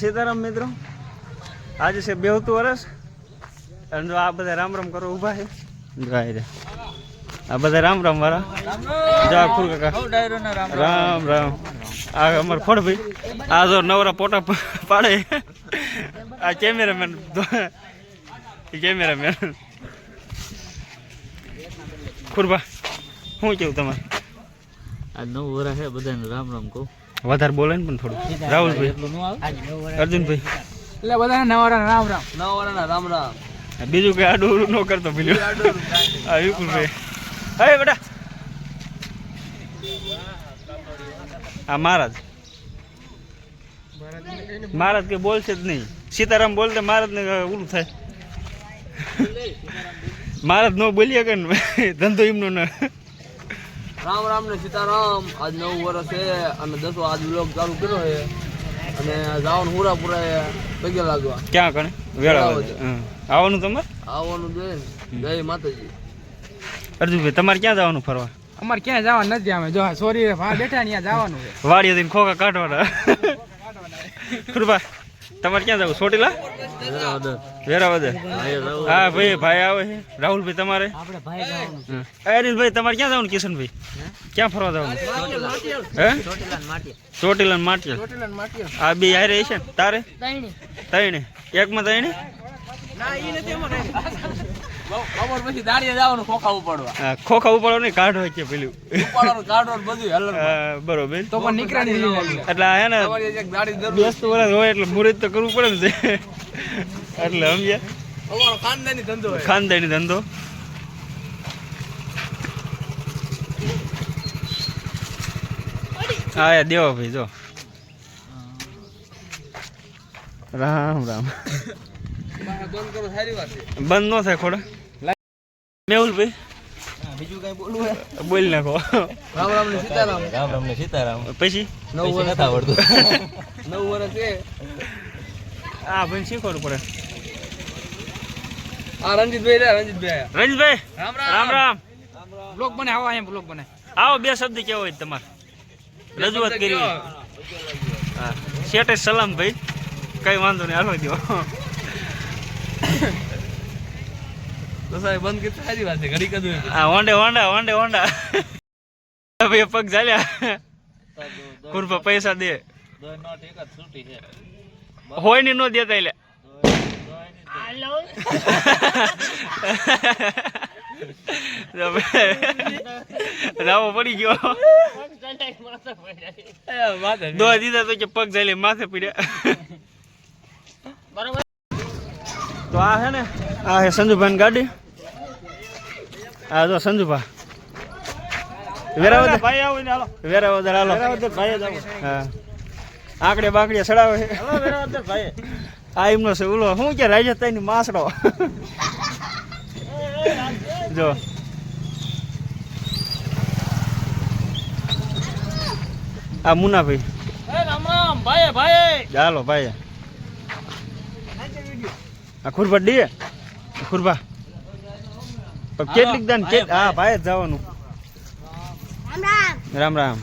સીતારામ મિત્રો. આજે છે બેહતું વર્ષ અને જો આ બધા રામ રામ કરો ઊભા છે. આ બધા રામ રામ વાળા. જો આ ખુર કાકા. રામ રામ. આ અમાર ખોડભાઈ આ જો નવરા પોટા પાડે. આ કેમેરામેન કેમેરામેન. ખુરબા શું કેવું તમારે? આ નવ વરા છે બધાને રામ રામ કહું. વધારે બોલે ને પણ થોડું. રાહુલભાઈ. એટલું ન આવે અર્જુનભાઈ. એટલે બધાને નવા રામ રામ. નવ રામ રામ. બીજું કઈ આડું ન કરતો પેલું. હા વિપુલભાઈ. હવે બેટા. આ મહારાજ. મહારાજ કે બોલશે જ નહીં. સીતારામ બોલતે મહારાજ ને ઉલું થાય. મહારાજ નો બોલીએ કે ધંધો એમનો ન. રામ રામ ને સીતારામ. આજ નવું વર્ષ છે અને દસો આજ વ્લોગ ચાલુ કર્યો છે. અને જવાનું હુરાપુરા પગે લાગવા. ક્યાં કણે? વેળા. આવવાનું તમારે? આવવાનું જોઈએ જય માતાજી. અર્જુનભાઈ તમારે ક્યાં જવાનું ફરવા? અમારે ક્યાંય જવાનું નથી અમે. જો સોરી બેઠા ને ત્યાં જવાનું છે. વાડીએ જઈને ખોખા કાઢવાના. ખુરબા તમારે ક્યાં જવું? ચોટીલા વેરાવદર હા ભાઈ ભાઈ આવે છે. રાહુલભાઈ તમારે? આપણે ભાઈ અનિલભાઈ તમારે ક્યાં જવાનું કિશનભાઈ? ક્યાં ફરવા જવાનું? હે? ચોટીલા માટિયા. આ બે હારે છે ને તારે? ત્રણે એકમાં ત્રણે ખબર પછી દાડીએ જવાનું ખોખા ઉપાડવા ખોખા ઉપાડો નહીં કાઢો કે પેલું? ઉપાડવાનું કાઢવાનું બધું હલન બરોબર. તો પણ નીકળ્યા નહીં એટલે હે ને એક દાડી જરૂર બેસતું વર્ષ હોય એટલે મુહૂર્ત તો કરવું પડે ને એટલે સમજ્યા? અમારો ખાનદાની ધંધો ખાનદાની ધંધો. હા દેવો ભાઈ જો. રામ રામ. બંધ કરો સારી વાત છે. બંધ ન થાય ખોડા. મેહુલ ભાઈ બીજું કઈ બોલવું બોલી નાખો રામ રામ ને સીતારામ રામ રામ ને સીતારામ પછી નવ વર્ષ નથી આવડતું નવ વર્ષ છે હા ભાઈ શીખવાનું પડે આ રણજીતભાઈ રે રણજીતભાઈ રંજીતભાઈ રામ રામ રામ બ્લોક બને આવો અહીંયા બ્લોક બને આવો બે શબ્દ કેવો હોય તમારે રજૂઆત કરી હા શેઠે સલામ ભાઈ કઈ વાંધો નહીં હાલો દો તો બંધ કરી સારી વાત છે. ઘડી કદું હા વાંડે વાંડા વાંડે વાંડા ભાઈ પગ ચાલ્યા. કુરપા પૈસા દે. હોય ને નો દેતા એટલે. રાવો પડી ગયો. દો દીધા તો કે પગ ચાલે માથે પીડ્યા. તો આ છે ને આ છે સંજુભાઈ ગાડી. આ જો સંજુભા. વેરાવદર. ભાઈ આવો ને હાલો. વેરાવદર હાલો. વેરાવદર ભાઈ જ હા. આકડે બાકડે સડાવે હાલો વેરાવદર ભાઈ આ એમનો છે ઓલો શું કે રાજસ્થાની માસડો? જો. આ મુનાભાઈ. ભાઈ ભાઈ ચાલો ભાઈ આ ખુરભા ડીએ ખુરભા કેટલીક દાન કે હા ભાઈ. જ જવાનું. રામ રામ.